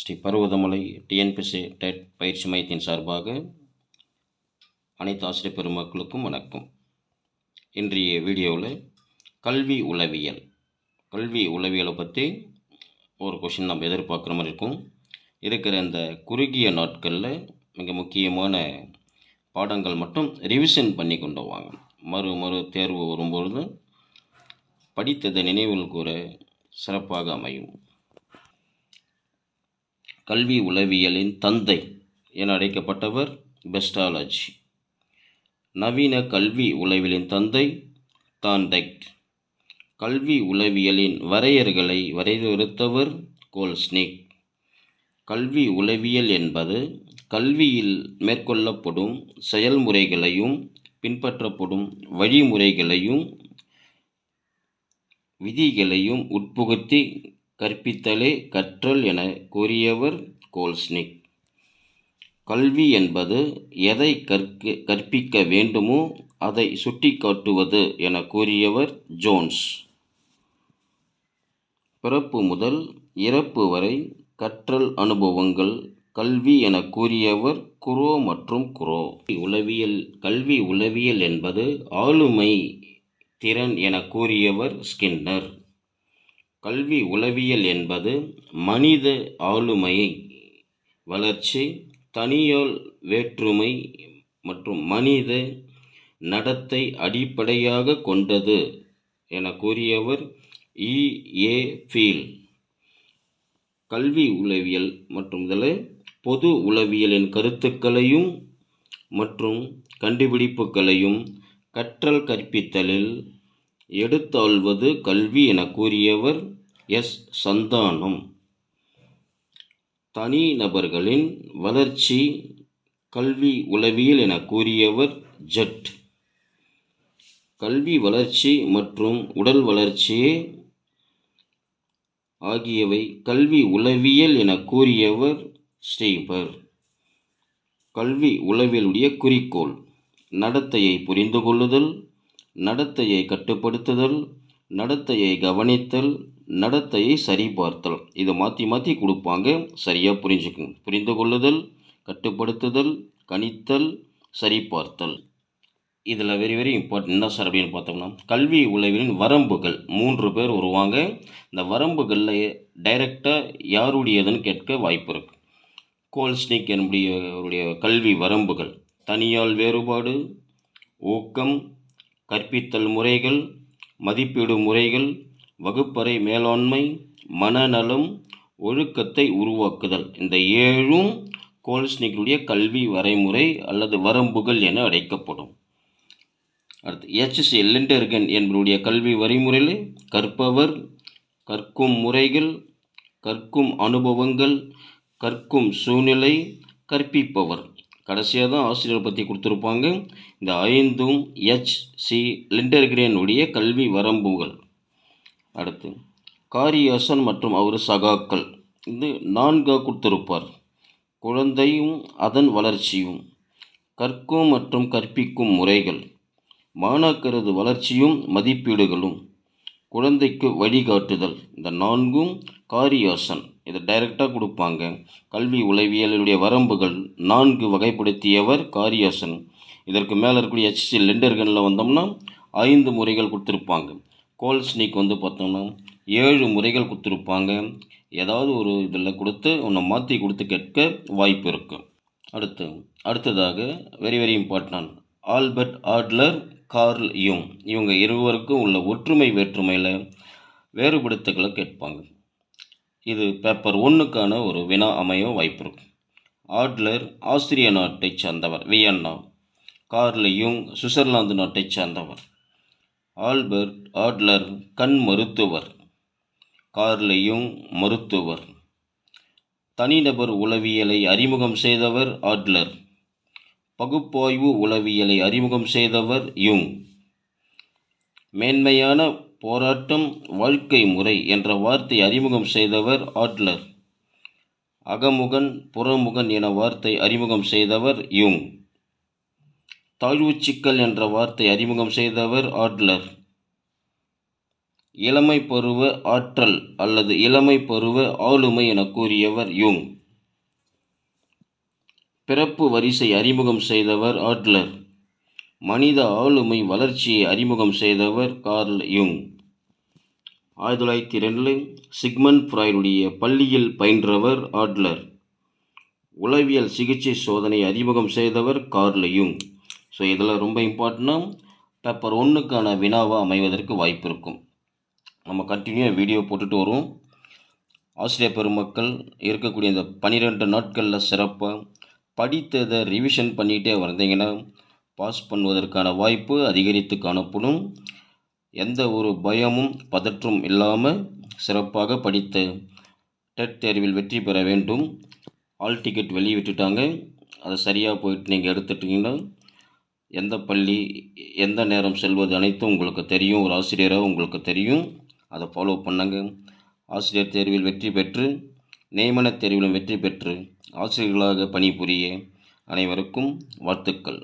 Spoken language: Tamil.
ஸ்ரீ பருவதமலை டிஎன்பிசி டெட் பயிற்சி மையத்தின் சார்பாக அனைத்து ஆசிரியர் பெருமக்களுக்கும் வணக்கம். இன்றைய வீடியோவில் கல்வி உளவியல். கல்வி உளவியலை பற்றி ஒரு கொஷின் நம்ம எதிர்பார்க்குற மாதிரி இருக்கும். இருக்கிற இந்த குறுகிய நாட்களில் மிக முக்கியமான பாடங்கள் மட்டும் ரிவிஷன் பண்ணி கொண்டு வாங்க. மறு மறு தேர்வு வரும்பொழுது படித்ததை நினைவில் கூற சிறப்பாக அமையும். கல்வி உளவியலின் தந்தை என அழைக்கப்பட்டவர் பெஸ்டாலஜி. நவீன கல்வி உளவியலின் தந்தை தான்டைக்ட் கல்வி உளவியலின் வரையறைகளை வரையறுத்தவர் கோல்ஸ்னிக். கல்வி உளவியல் என்பது கல்வியில் மேற்கொள்ளப்படும் செயல்முறைகளையும் பின்பற்றப்படும் வழிமுறைகளையும் விதிகளையும் உட்புகுத்தி கற்பித்தலே கற்றல் என கூறியவர் கோல்ஸ்னிக். கல்வி என்பது எதை கற்க கற்பிக்க வேண்டுமோ அதை சுட்டிக்காட்டுவது என கூறியவர் ஜோன்ஸ். பிறப்பு முதல் இறப்பு வரை கற்றல் அனுபவங்கள் கல்வி என கூறியவர் குரோ மற்றும் குரோ. உளவியல் கல்வி உளவியல் என்பது ஆளுமை திறன் என கூறியவர் ஸ்கின்னர். கல்வி உளவியல் என்பது மனித ஆளுமையை வளர்ச்சி தனியால் வேற்றுமை மற்றும் மனித நடத்தை அடிப்படையாக கொண்டது என கூறியவர் இ. ஏ. ஃபீல் கல்வி உளவியல் மற்றும் இதில் பொது உளவியலின் கருத்துக்களையும் மற்றும் கண்டுபிடிப்புகளையும் கற்றல் கற்பித்தலில் எடுத்தாள்வது கல்வி என கூறியவர் எஸ். சந்தானம். தனி நபர்களின் வளர்ச்சி கல்வி உளவியல் என கூறியவர் ஜட். கல்வி வளர்ச்சி மற்றும் உடல் வளர்ச்சியே ஆகியவை கல்வி உளவியல் என கூறியவர் ஸ்ரீபர். கல்வி உளவியலுடைய குறிக்கோள் நடத்தையை புரிந்து கொள்ளுதல் நடத்தையை கட்டுப்படுத்துதல் நடத்தையை கவனித்தல் நடத்தையை சரிபார்த்தல். இதை மாற்றி மாற்றி கொடுப்பாங்க. சரியாக புரிஞ்சுக்கணும். புரிந்து கொள்ளுதல் கட்டுப்படுத்துதல் கணித்தல் சரிபார்த்தல். இதில் வெரி வெரி இம்பார்ட்டன்ட் என்ன சார் அப்படின்னு பார்த்தோம்னா கல்வி உளவின் வரம்புகள். மூன்று பேர் வருவாங்க. இந்த வரம்புகளில் டைரெக்டாக யாருடையதுன்னு கேட்க வாய்ப்பு இருக்குது கோல்ஸ்னிக் என்னுடைய அவருடைய கல்வி வரம்புகள். தனியால் வேறுபாடு ஊக்கம் கற்பித்தல் முறைகள் மதிப்பீடு முறைகள் வகுப்பறை மேலாண்மை மனநலம் ஒழுக்கத்தை உருவாக்குதல். இந்த ஏழும் கோல்ஸ்னிக்குடைய கல்வி வரைமுறை அல்லது வரம்புகள் என அழைக்கப்படும். அடுத்து எச்சி லிண்டர்கன் என்பவருடைய கல்வி வரைமுறையில் கற்பவர் கற்கும் முறைகள் கற்கும் அனுபவங்கள் கற்கும் சூழ்நிலை கற்பிப்பவர். கடைசியாக தான் ஆசிரியரை பற்றி கொடுத்துருப்பாங்க. இந்த ஐந்தும் எச் சி லிண்டர்கிரேனுடைய கல்வி வரம்புகள். அடுத்து காரியாசன் மற்றும் அவர் சகாக்கள். இது நான்காக கொடுத்துருப்பார். குழந்தையும் அதன் வளர்ச்சியும் கற்கும் மற்றும் கற்பிக்கும் முறைகள் மாணாக்கரது வளர்ச்சியும் மதிப்பீடுகளும் குழந்தைக்கு வழிகாட்டுதல். இந்த நான்கும் காரியாசன். இதை டைரெக்டாக கொடுப்பாங்க. கல்வி உளவியலுடைய வரம்புகள் நான்கு வகைப்படுத்தியவர் காரியாசன். இதற்கு மேலே இருக்கக்கூடிய ஹெச்சி லெண்டர்கனில் வந்தோம்னா ஐந்து முறைகள் கொடுத்துருப்பாங்க. கோல்ஸ்னிக் வந்து பார்த்தோம்னா ஏழு முறைகள் கொடுத்துருப்பாங்க. ஏதாவது ஒரு இதில் கொடுத்து ஒன்றை மாற்றி கொடுத்து கேட்க வாய்ப்பு இருக்குது அடுத்து அடுத்ததாக very very important Albert Adler Carl யூங் இவங்க இருவருக்கும் உள்ள ஒற்றுமை வேற்றுமையில் வேறுபடுத்துக்களை கேட்பாங்க. இது பேப்பர் ஒன்றுக்கான ஒரு வினா அமைய வாய்ப்பு ஆட்லர் ஆஸ்திரிய நாட்டைச் சார்ந்தவர் வியன்னா. கார்ல யூங் சுவிட்சர்லாந்து நாட்டைச் சார்ந்தவர். ஆல்பர்ட் ஆட்லர் கண் மருத்துவர். கார்ல யூங் மருத்துவர். தனிநபர் உளவியலை அறிமுகம் செய்தவர் ஆட்லர். பகுப்பாய்வு உளவியலை அறிமுகம் செய்தவர் யூங். மேன்மையான போராட்டம் வாழ்க்கை முறை என்ற வார்த்தை அறிமுகம் செய்தவர் ஆட்லர். அகமுகன் புறமுகன் என வார்த்தை அறிமுகம் செய்தவர் யூங். தாழ்வுச்சிக்கல் என்ற வார்த்தை அறிமுகம் செய்தவர் ஆட்லர். இளமை பருவ ஆற்றல் அல்லது இளமை பருவ ஆளுமை என கூறியவர் யூங். பிறப்பு வரிசை அறிமுகம் செய்தவர் ஆட்லர். மனித ஆளுமை வளர்ச்சியை அறிமுகம் செய்தவர் கார்ல் யுங். ஆயிரத்தி தொள்ளாயிரத்தி ரெண்டில் சிக்மண்ட் ஃப்ராய்டுடைய பள்ளியில் பயின்றவர் ஆட்லர். உளவியல் சிகிச்சை சோதனை அறிமுகம் செய்தவர் கார்ல் யுங். ஸோ இதில் ரொம்ப இம்பார்ட்டண்டாக பேப்பர் ஒன்றுக்கான வினாவாக அமைவதற்கு வாய்ப்பு இருக்கும். நம்ம கண்டினியூவாக வீடியோ போட்டுட்டு வருவோம். ஆசிரியர் பெருமக்கள் இருக்கக்கூடிய இந்த பன்னிரெண்டு நாட்களில் சிறப்பாக படித்ததை ரிவிஷன் பண்ணிகிட்டே வந்தீங்கன்னா பாஸ் பண்ணுவதற்கான வாய்ப்பு அதிகரித்து காணப்படும். எந்த ஒரு பயமும் பதற்றும் இல்லாமல் சிறப்பாக படித்த டெட் தேர்வில் வெற்றி பெற வேண்டும். ஆல் டிக்கெட் வெளியே விட்டுட்டாங்க அதை சரியாக போயிட்டு நீங்கள் எடுத்துட்டிங்கன்னா எந்த பள்ளி எந்த நேரம் செல்வது அனைத்தும் உங்களுக்கு தெரியும். ஒரு ஆசிரியராக உங்களுக்கு தெரியும். அதை ஃபாலோ பண்ணுங்க. ஆசிரியர் தேர்வில் வெற்றி பெற்று நியமனத் தேர்விலும் வெற்றி பெற்று ஆசிரியர்களாக பணிபுரிய அனைவருக்கும் வாழ்த்துக்கள்.